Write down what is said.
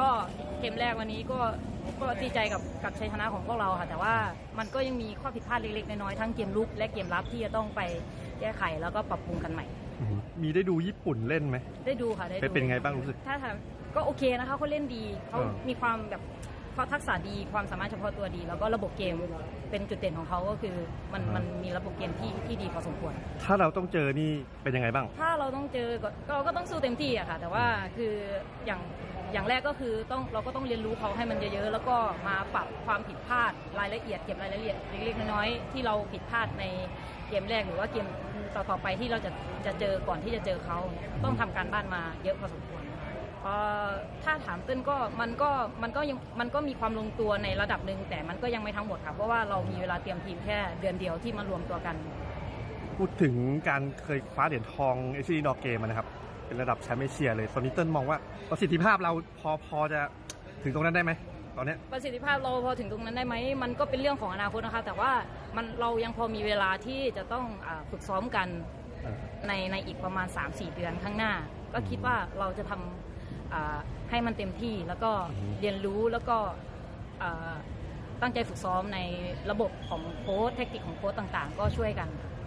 ก็เกมแรกวันนี้ก็ก็ดีใจกับกับชัยชนะของพวกเราค่ะ แต่ว่ามันก็ยังมีข้อผิดพลาดเล็กๆน้อยๆทั้งเกมลุกและเกมรับที่จะต้องไปแก้ไขแล้วก็ปรับปรุงกันใหม่อืมมีได้ดูญี่ปุ่นเล่นไหม ได้ดูค่ะได้ดูเป็นเป็นไงบ้างรู้สึก ถ้าถามก็โอเคนะคะเขาเล่นดีเขาอ่ามีมีความแบบ เขาทักษะดีความสามารถเฉพาะตัวดี แล้วก็ระบบเกมเป็นจุดเด่นของเขาก็คือมันมันมีระบบเกมที่ที่ดีพอสมควร ถ้าเราต้องเจอนี่เป็นยังไงบ้าง ถ้าเราต้องเจอก็ก็ก็ต้องสู้เต็มที่อะค่ะ แต่ว่าคืออย่างอย่างแรกก็คือต้องเราก็ต้องเรียนรู้เขาให้มันเยอะๆ แล้วก็มาปรับความผิดพลาดรายละเอียดเก็บรายละเอียดเล็กๆน้อยๆที่เราผิดพลาดในเกมแรกหรือว่าเกมต่อๆไปที่เราจะจะเจอก่อนที่จะเจอเขาเนี่ยต้องทำการบ้านมาเยอะพอสมควรเอ่อถ้าถามเต้นก็มันก็มันก็ยังมันก็มีความลงตัวในระดับหนึ่งแต่มันก็ยังไม่ทั้งหมดค่ะเพราะว่าเรามีเวลาเตรียมทีมแค่เดือนเดียวที่มารวมตัวกัน พูดถึงการเคยคว้าเหรียญทองเอเชียนดอเกมนะครับ เป็นระดับแชมป์เอเชียเลยตอนนี้เติ้ลมองว่าประสิทธิภาพเราพอพอจะถึงตรงนั้นได้ไหมตอนเนี้ยประสิทธิภาพเราพอถึงตรงนั้นได้ไหมมันก็เป็นเรื่องของอนาคตนะคะ แต่ว่ามันเรายังพอมีเวลาที่จะต้องอาฝึกซ้อมกันเออในในอีกประมาณ 3-4 เดือนข้างหน้า ก็คิดว่าเราจะทำอ่า ให้มันเต็มที่แล้วก็เรียนรู้แล้วก็อ่าตั้งใจฝึกซ้อมในระบบของโค้ชเทคนิคของโค้ชต่างๆ ก็ช่วยกันอ